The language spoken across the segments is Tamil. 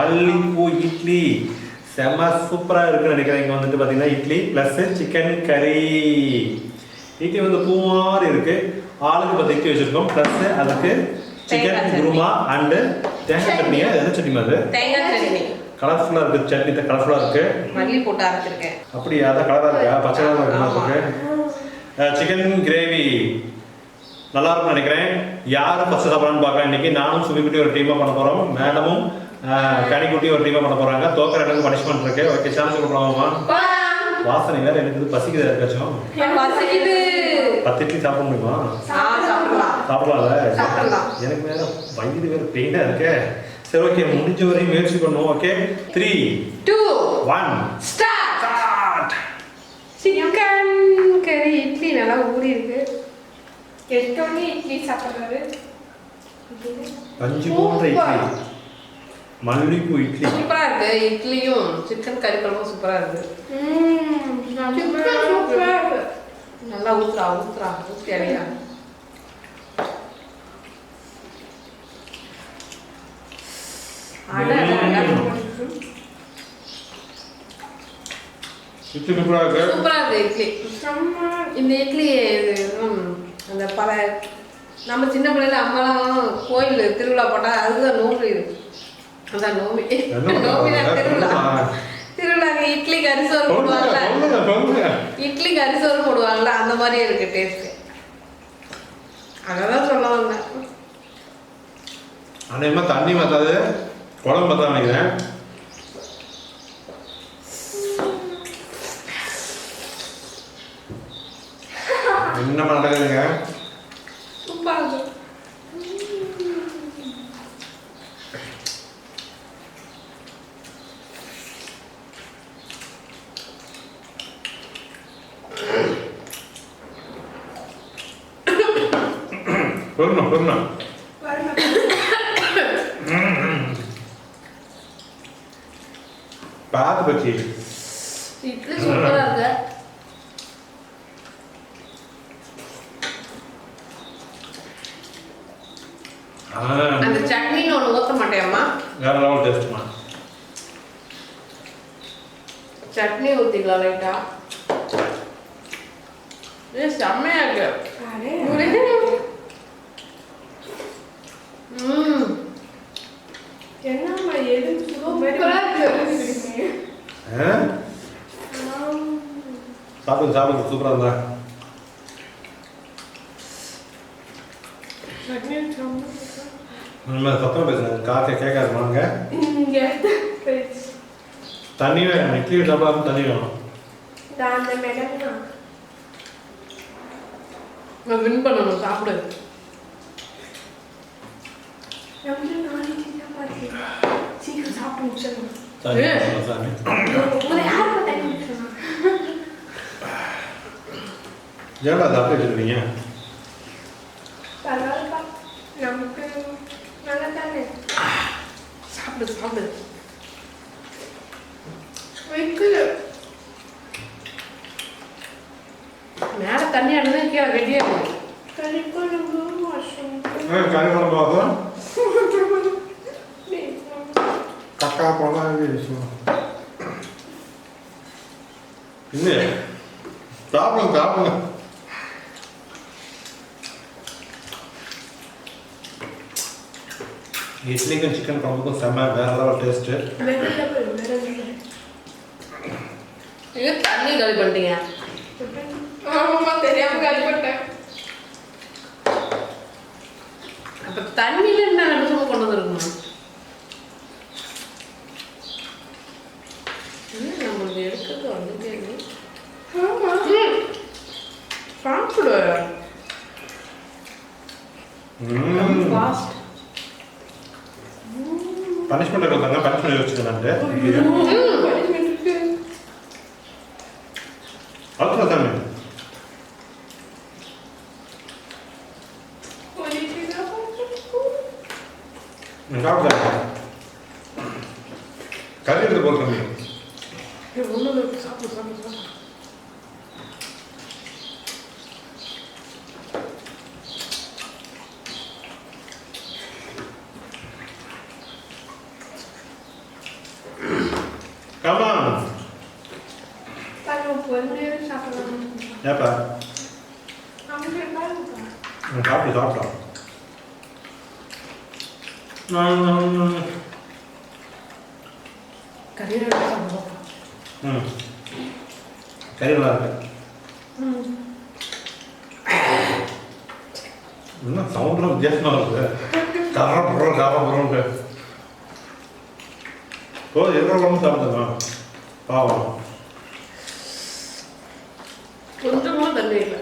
மல்லிப்பூ இட்லி. செம்ம சூப்பராக இருக்குன்னு நினைக்கிறேன். இங்கே வந்துட்டு பார்த்தீங்கன்னா இட்லி ப்ளஸ் சிக்கன் கறி இட்லி வந்து பூ மாதிரி இருக்கு. ஆளுக்கு பத்து இட்லி வச்சிருக்கோம். ப்ளஸ் அதுக்கு சிக்கன். குருமா அண்டு தேங்காய் சட்னியா எந்த சட்னி அது? தேங்காய் சட்னி. கலர்ஃபுல்லாக இருக்கு. சட்னி கலர்ஃபுல்லாக இருக்கு. மல்லி போட்டு அரைச்சிருக்கேன். அப்படியா? அதான் கலராக இருக்கா? பச்சை கலராக. இருக்கு சிக்கன் கிரேவி நல்லா இருக்கும்னு நினைக்கிறேன். யாரும் ஃபஸ்ட்டு சாப்பிடலாம்னு பார்க்கலாம் இன்னைக்கு? நானும் சுமிக்குட்டி ஒரு டீமாக பண்ண போகிறோம் மேடமும் கனிக்குட்டி ஒரு டீமாக பண்ண போகிறாங்க தோக்கிற எனக்கு பனிஷ்மெண்ட் இருக்கு. ஓகே சான்ஸ் கொடுக்கலாமா வாசனை வேற எனக்கு பசிக்குது. யாருக்காச்சும் பத்து இட்லி சாப்பிட முடியுமா? சாப்பிடலாம்ல? சாப்பிடலாம். எனக்கு வேற வயிறு வேற பெயினாக இருக்கே. சரி ஓகே முடிஞ்ச வரையும் முயற்சி பண்ணுவோம் okay? Three two one start chicken கறி இட்லி நல்லா ஊறி இருக்கு. எடுத்தோடனே இட்லி சாப்பிட்றாரு. பஞ்சு போன்ற இட்லி. மல்லிப்பூ இட்லி. சூப்பரா இருக்கு. இட்லியும் சிக்கன் கறி குழம்பும் சூப்பரா இருக்கு. இருக்கு. நல்லா ஊத்துறா ஊத்துறா ஊத்தி அடியா இருக்கு. சூப்பரா இருக்கு இட்லி. இந்த இட்லி அந்த பல நம்ம சின்ன பிள்ளைல அம்மாலாம் கோயில் திருவிழா போட்டா அதுதான் நோம்பி இது. அதான் நோம்பி என்ன நோம்பி? திருவிழா. திருவிழாக்கு இட்லி கரிசோறு சொல்லுங்க, போடுவாங்கல்ல சொல்லுங்க, சொல்லுங்க. இட்லி கரிசோறு போடுவாங்கல்ல அந்த மாதிரி இருக்கு டேஸ்ட் அதான் சொல்ல வந்தேன் அநேகமா தண்ணி மாத்தாது குழம்பு பார்த்தா நினைக்கிறேன் என்னம்மா நடக்குதுங்க சூப்பராக இருக்கு பொருணும் வரணும் பார்த்து பச்சி இட்லி சூப்பரா இருக்கு. அந்த சட்னின்னு ஒண்ணு ஊத்த மாட்டேம்மா. வேற லெவல் டேஸ்ட்மா சட்னி ஊத்திக்கலாம் லைட்டா. இது செம்மையா இருக்கு. என்னம்மா எது இருக்கு? சாப்பிடுங்க சாப்பிடுங்க சூப்பராக இருந்தா. சத்தம் பேசுங்க காக்க கேட்காது வாங்க. தண்ணி வேணும். இட்லி சாப்பிடாம தண்ணி வேணும். நான் வின் பண்ணணும். சாப்பிடு. எப்படி நாளைக்கு சப்பாத்தி சீக்கிரம் சாப்பிட்டு முடிச்சிடணும். வேணும், சாமி உங்களை யார் பார்த்தா முடிச்சிடணும் ஏன்டா சாப்பிட்டு வச்சுருக்கீங்க பரவாயில்லப்பா நமக்கு நல்லா தானே சாப்பிடு சாப்பிடு வைக்கல மேல தண்ணி அடினா கீழே ரெடியாகும் கறிக்குழம்பு வருஷம் கறி குழம்பு கக்கா போலாம் இல்லை சாப்பிடுங்க சாப்பிடுங்க இட்லிக்கும் சிக்கன் குழம்புக்கும் செம்ம வேற லெவல் இது தண்ணி காலி பண்ணிட்டீங்க. ஆமாம்மா தெரியாம கழிப்பட்டேன் அப்ப தண்ணியில என்ன நிமிஷமா கொண்டு வந்துருக்குமா என்ன நம்மளுக்கு எடுக்கிறது வந்துட்டே இருக்கு ஆமா ம். சாப்பிடு ஃபாஸ்ட் பனிஷ்மெண்ட் கொடுத்தாங்க பனிஷ்மெண்ட் பனிஷ்மெண்ட்டுக்கு அவ்வளோ தானே சாப்பிட்டாங்க கறி எடுத்து போட்டு ஒண்ணு சாப்பிடு சாப்பிடு சாப்பிடு ஏப்பா சாப்பிட்டு சாப்பிட்டோம் ம், கறி நல்லா இருக்கு என்ன சவுண்ட்லாம் வித்தியாசமாக இருக்குது கார புறம் கார புறம்ட்டு ஓ எவ்வளோ சாப்பிடுங்க பாவம் கொஞ்சமும் தண்ணி இல்லை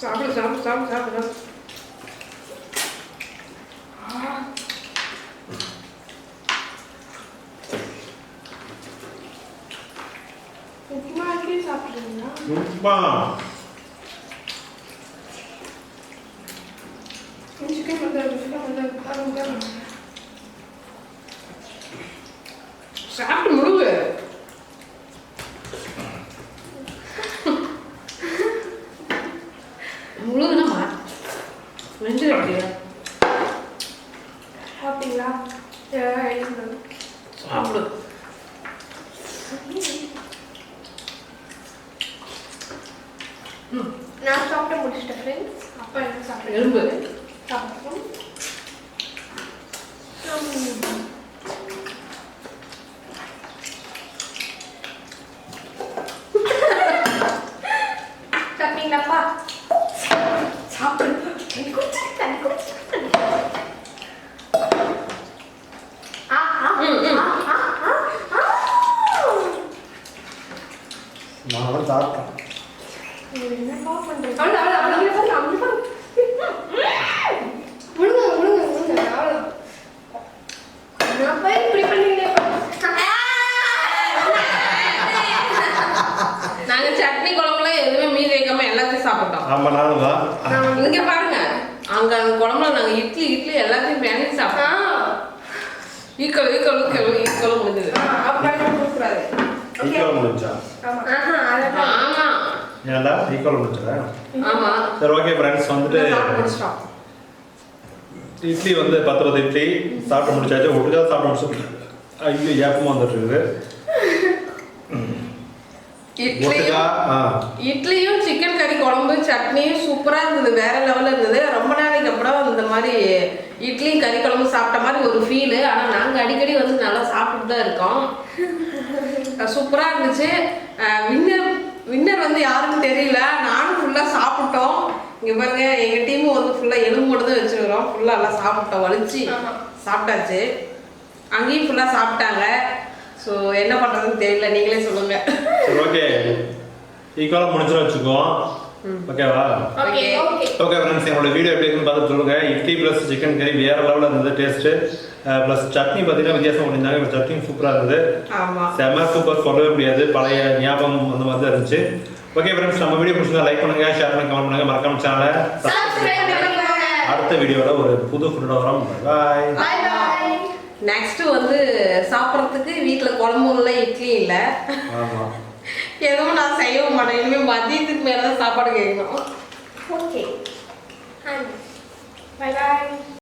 சாப்பிடு சாப்பிடு சாப்பிடு சாப்பிடு உப்புமா ஆக்கி சாப்பிடுறீங்களா உப்பா சிக்கன் வந்து சிக்கன் வந்து அவங்க சாப்பிட்டு முழுகு முழுகுனமா நெஞ்சு அப்படியா சாப்பிட்டீங்களா சாப்பிடு நான் சாப்பிட்டு முடிச்சிட்டேன் ஃப்ரெண்ட்ஸ் அப்பா எனக்கு சாப்பிட்டு எலும்பு. சாப்பிட்டோம் Anladım. எல்லாத்தையும் சாப்பிட்டோம். ஆமாம் நானும் தான் இங்க பாருங்க. அங்க அந்த குழம்புல நாங்க இட்லி இட்லி எல்லாத்தையும் மேனேஜ் ஆ, சாப்பிட்டோம் ஈக்குவல் ஈக்குவல் ஈக்குவல் ஈக்குவல் முடிஞ்சது. ஈக்குவல் முடிஞ்சா? ஆமா. ஆமா. ஏன்டா? ஈக்குவல் முடிச்சா ஆமா. சரி ஓகே ஃப்ரெண்ட்ஸ் வந்துட்டு இட்லி வந்து பத்து பத்து இட்லி சாப்பிட்டு முடிச்சாச்சு. ஒட்டுக்கா சாப்பிட்டு முடிச்சு ஐயோ ஏப்பமாக வந்துட்டு இருக்குது. ஒட்டுக்கா இட்லியும் இட்லியும் சிக்கன் கறி குழம்பு சட்னியும் சூப்பரா இருந்தது. வேற லெவல்ல இருந்தது. ரொம்ப நாளைக்கு அப்புறம் இந்த மாதிரி இட்லியும் கறி குழம்பு சாப்பிட்ட மாதிரி ஒரு ஃபீல் ஆனா நாங்க அடிக்கடி வந்து நல்லா சாப்பிட்டு தான் இருக்கோம். அஹ் சூப்பரா இருந்துச்சு. வின்னர் வின்னர் வந்து யாருன்னு தெரியல. நானும் ஃபுல்லா சாப்பிட்டோம். இங்க பாருங்க எங்க டீமும் வந்து ஃபுல்லா எலும்பு மட்டும் தான் வச்சிருக்கிறோம். ஃபுல்லா எல்லாம் சாப்பிட்டோம். வலிச்சு. சாப்பிட்டாச்சு. அங்கேயும் ஃபுல்லா சாப்பிட்டாங்க. ஸோ என்ன பண்றதுன்னு தெரியல. நீங்களே சொல்லுங்க. சரி ஓகே ஈக்குவலாக முடிச்சுன்னு வச்சுக்குவோம் ஓகேவா okay. ஓகே ஃப்ரெண்ட்ஸ் என்னோட வீடியோ எப்படி இருக்குன்னு பார்த்து சொல்லுங்க. இட்லி ப்ளஸ் சிக்கன் கறி வேற லெவலில் இருந்தது டேஸ்ட்டு ப்ளஸ் சட்னி பார்த்தீங்கன்னா வித்தியாசம் பண்ணியிருந்தாங்க. இப்போ சட்னி சூப்பராக இருந்தது ஆமா. செம்ம சூப்பர் சொல்லவே முடியாது. பழைய ஞாபகம் அந்த மாதிரி தான் இருந்துச்சு. ஓகே ஃப்ரெண்ட்ஸ் நம்ம வீடியோ பிடிச்சிருந்தா லைக் பண்ணுங்க ஷேர் பண்ணுங்க கமெண்ட் பண்ணுங்க. மறக்காம சேனலை. அடுத்த வீடியோவில் ஒரு புது ஃபுட்டோட வரோம். பாய் Bye bye. நெக்ஸ்ட் வந்து சாப்பிட்றதுக்கு வீட்டில் குழம்பு இல்லை இட்லி இல்லை எதுவும் நான் செய்யவும் மாட்டேன் இனிமேல் மதியத்துக்கு மேலே தான் சாப்பாடு கேட்கணும். And bye bye.